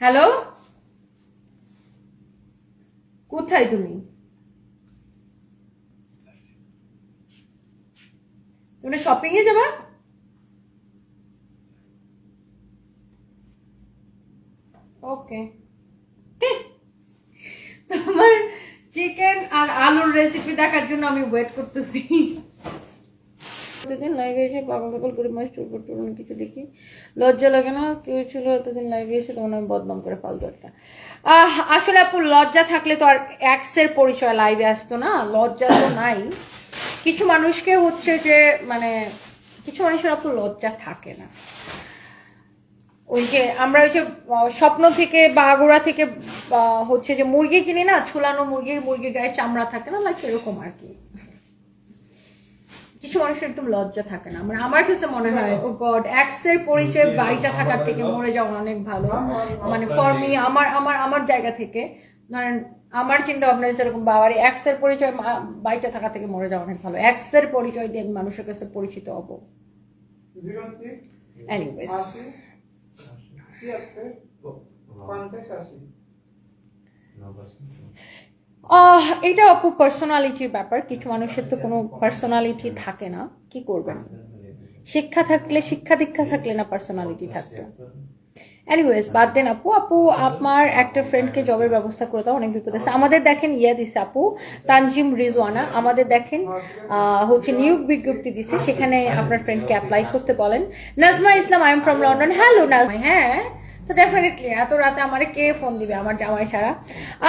Hello? কোথায় তুমি? তুমি শপিং এ যাবা? ওকে তোমার চিকেন আর আলুর রেসিপি দেখার জন্য আমি ওয়েট করতেছি। এতদিন লাইভে এসে পাগল পাগল করে মাস টুর টুর কিছু দেখি। লজ্জা লাগে না? কেউ ছিল এতদিন লাইভে এসে, তখন আমি বদনাম করে ফালতু একটা। আসলে আপু, লজ্জা থাকলে তো আর এক্সের পরিচয় লাইভে আসতো না। লজ্জা তো নাই। কিছু মানুষকে হচ্ছে যে মানে কিছু মানুষের আপু লজ্জা থাকে না। ওই যে আমরা ওই যে স্বপ্ন থেকে বা আগুড়া থেকে হচ্ছে যে মুরগি কিনি না ছোলানো মুরগি, মুরগির গায়ে চামড়া থাকে না লাইক এরকম আর কি। কিছু মানুষের একদম লজ্জা থাকে না মানে আমার কাছে মনে হয় ও গড এক্সের পরিচয় বাইচা থাকার থেকে মরে যাওয়া অনেক ভালো মানে ফর মি আমার আমার আমার জায়গা থেকে ধরেন আমার চিন্তা ভাবনা এরকম বাবার এক্সের পরিচয় বাইচা থাকা থেকে মরে যাওয়া অনেক ভালো এক্সের পরিচয় দিয়ে আমি মানুষের কাছে পরিচিত হব এনিওয়েজ পঞ্চাশ আশি এটা অপু পার্সোনালিটির ব্যাপার। কিছু মানুষের তো কোনো পার্সোনালিটি থাকে না। কি করবেন শিক্ষা থাকলে শিক্ষা, দীক্ষা থাকলে না পার্সোনালিটি থাকতো। এনিওয়েজ বাদ দেন আপু। আপু, আপনার একটা ফ্রেন্ডকে জবের ব্যবস্থা করে দাও, অনেক বিপদ আছে। আমাদের দেখেন, ইয়া দিছে আপু, তানজিম রিজওয়ানা। আমাদের দেখেন হচ্ছে নিয়োগ বিজ্ঞপ্তি দিছে। সেখানে আপনার ফ্রেন্ডকে অ্যাপ্লাই করতে বলেন। Nazma Islam I am from London hello Nazma. হ্যাঁ? তো ডেফিনেটলি এত রাতে আমার কে ফোন দিবে? আমার জামাই সারা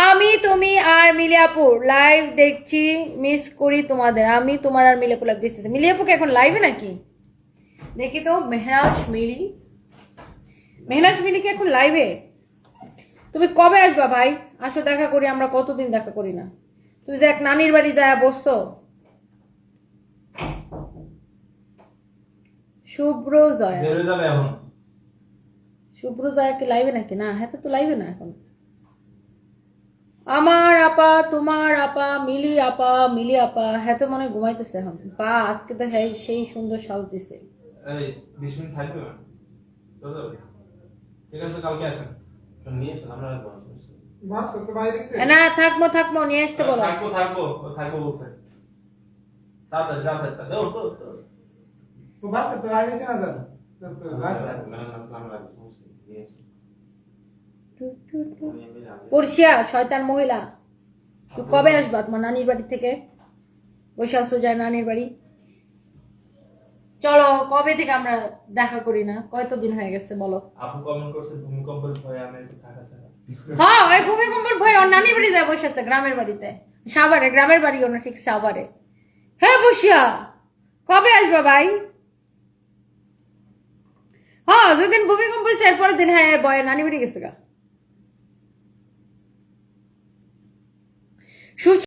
আমি, তুমি আর মিলিয়াপুর লাইভ দেখছি মিস করি তোমাদের। আমি, তোমার আর মিলিয়াপুর লাইভ দেখছি। মিলিয়াপুকে এখন লাইভে নাকি? দেখি তো, মেহরাজ, মিলি। মেহনাজ মিলি কি এখন লাইভে তুমি কবে আসবা ভাই? আসো, দেখা করি, আমরা কতদিন দেখা করি না। তুই যে এক নানির বাড়ি যায় বসছো। শুভ্র জয়া। এখন কি লাইভে নাকি? না হ্যাঁ তো লাইভে না এখন। আমার আপা তোমার আপা মিলি আপা মিলি আপা হ্যাঁ তো মনে হয় ঘুমাইতেছে এখন। বা আজকে তো হ্যাঁ সেই সুন্দর সাজ দিছে। না? থাকব থাকব নিয়ে আসতে বলো। থাকব থাকব থাকব বলছে। তাড়াতাড়ি তাড়াতাড়ি তাড়াতাড়ি। ও, বাসা তো না পড়শিয়া শয়তান মহিলা। তুই কবে আসবা তোমার নানির বাড়ি থেকে? যায় নানির বাড়ি। চলো কবে থেকে আমরা দেখা করি না? কয়তদিন হয়ে গেছে বলো। আপু কমেন্ট করছে ভূমিকম্পের ভয়ে আমি থাকা হ্যাঁ ওই ভূমিকম্পের ভয় ওর নানির বাড়ি যায় বসে আছে গ্রামের বাড়িতে। সাভারে গ্রামের বাড়ি ওনা ঠিক সাভারে। হ্যাঁ বসিয়া। কবে আসবা ভাই? হ্যাঁ যেদিন ভূমিকম্প হয়েছে এরপরের দিন হ্যাঁ বয় নানি বাড়ি গেছে গা